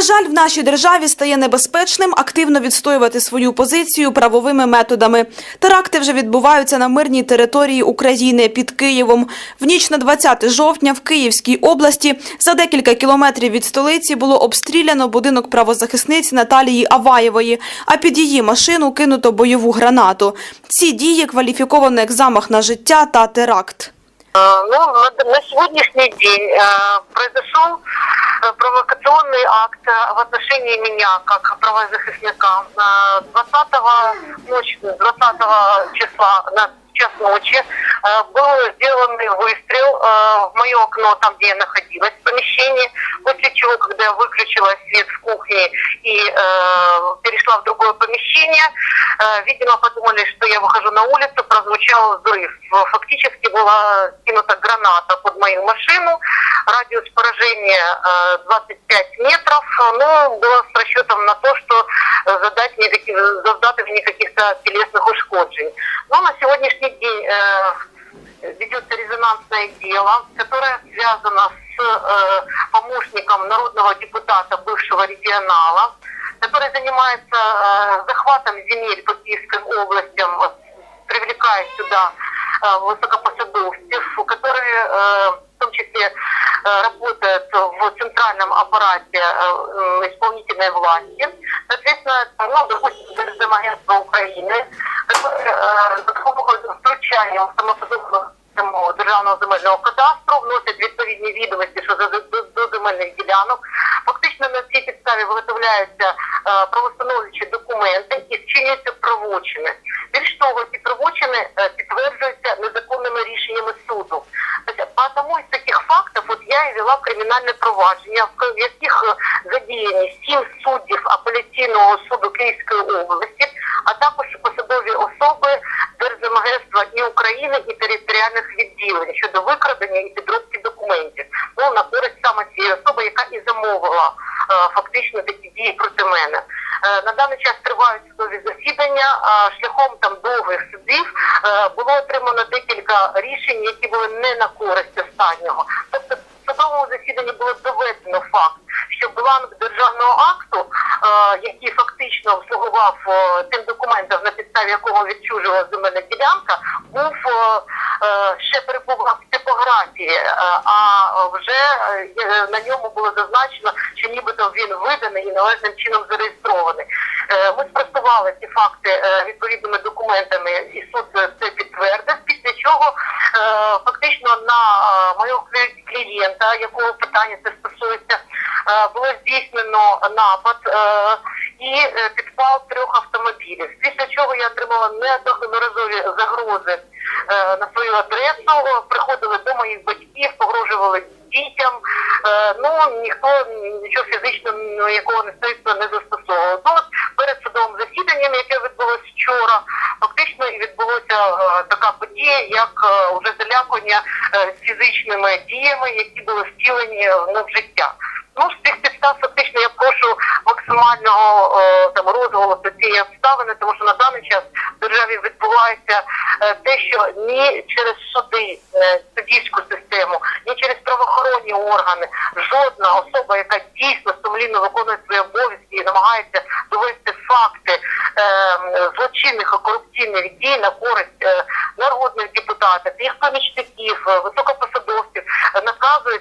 На жаль, в нашій державі стає небезпечним активно відстоювати свою позицію правовими методами. Теракти вже відбуваються на мирній території України під Києвом. В ніч на 20 жовтня в Київській області за декілька кілометрів від столиці було обстріляно будинок правозахисниці Наталії Аваєвої, а під її машину кинуто бойову гранату. Ці дії кваліфіковано як замах на життя та теракт. Э, Ну, на, на сегодняшний день э, произошел э, провокационный акт э, в отношении меня как правозахисника. Э, 20 ночь, 20 числа на час ночи э, был сделан выстрел э, в мое окно, там, где я находилась, в помещении, после чего, когда я выключила свет в кухне и э, перешла в другое помещение, э, видимо, подумали, что я выхожу на улицу, прозвучал взрыв. Фактически была кинута граната под мою машину, радиус поражения э, 25 метров, ну, было с расчетом на то, что э, задать никаких, завдать мне каких-то телесных ушкоджений. Но на сегодняшний день э, ведется резонансное дело, которое связано с э, помощником народного депутата бывшего регионала, который занимается э, захватом земель по Киевским областям, привлекая сюда э, высокопосадовцев, которые э, в том числе э, работают в центральном аппарате э, исполнительной власти. Соответственно, ну, допустим, Держземагентство України, которое э, за допомогою втручання в самоподобного систему державного земельного кадастру вносять відповідні відомості щодо до, до, до земельних ділянок. Фактично на цій підставі виготовляються е, правостановлюючі документи і вчинюються правочини. Більш того, ці правочини е, підтверджуються незаконними рішеннями суду. і вела кримінальне провадження, в яких е, задіяні сім суддів апеляційного суду Київської області, а також посадові особи Держземагентства і України і територіальних відділень щодо викрадення і підробки документів. Ну на користь саме цієї особи, яка і замовила е, фактично такі дії проти мене. Е, на даний час тривають судові засідання. шляхом там довгих судів було отримано декілька рішень, які були не на користь останнього. Тобто засіданні було доведено факт, що бланк державного акту, е, який фактично слугував е, тим документом, на підставі якого відчужувала земельна ділянка, був е, ще перебував в типографії, а вже на ньому було зазначено, що нібито він виданий і належним чином зареєстрований. Ми спростували ці факти відповідними документами, і суд це підтвердив. Після чого е, фактично на е, мого клі- клієнта, якого питання це стосується, е, було здійснено напад е, і е, підпал трьох автомобілів. Після чого я отримала неодноразові загрози на свою адресу. Приходили до моїх батьків, погрожували дітям. Ну ніхто нічого фізично ніякого насильства не застосовував. Ну, перед судовим засіданням, яке відбулося вчора, фактично і відбулося така подія, як е, вже залякування фізичними діями, які були втілені в життя. Ну, з цих підстав фактично я прошу максимального е, там розголосу цієї обставини, тому що на даний час в державі відбувається е, те, що ні через суди, е, суддівську систему, ні через правоохоронні органи, жодна особа, яка дійсно сумлінно виконує свої обов'язки і намагається довести факти е, злочинних і корупційних дій на користь е, народних депутатів, їх е, високопосадовців,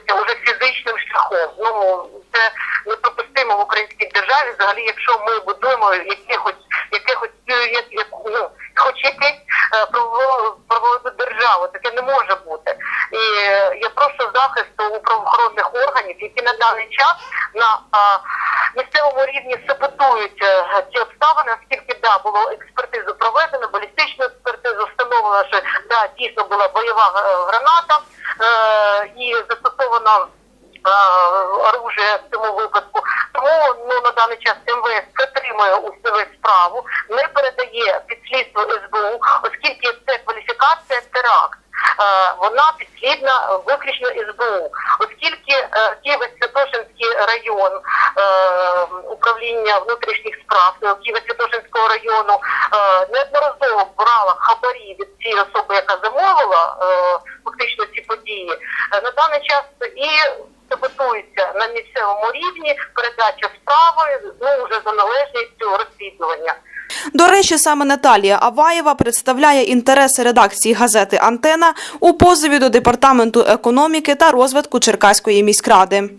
е, уже фізичним шляхом. Ну це неприпустимо в українській державі. Взагалі, якщо ми будуємо якихось якихось е, як, як, ну, хоч якесь е, правову державу, таке не може бути. І я прошу захисту у правоохоронних органів, які на даний час на місцевому рівні саботують е, ці обставини, оскільки да було експертизу проведено, балістичну експертизу встановлено, що да дійсно була бойова е, граната і застосовано е, оружие в цьому випадку. Тому ну на даний час МВС притримує усю справу, не передає під слідство СБУ, оскільки це кваліфікація теракт. Е, Вона підслідна виключно СБУ, оскільки е, Києво-Святошинський район е, управління внутрішніх справ е, Києво-Святошинського району е, неодноразово брала хабарі від цієї особи, яка замовила е, фактично ці події. Е, На даний час і саботується на місцевому рівні передача справи ну вже за належністю розслідування. До речі, саме Наталія Аваєва представляє інтереси редакції газети Антена у позові до департаменту економіки та розвитку Черкаської міськради.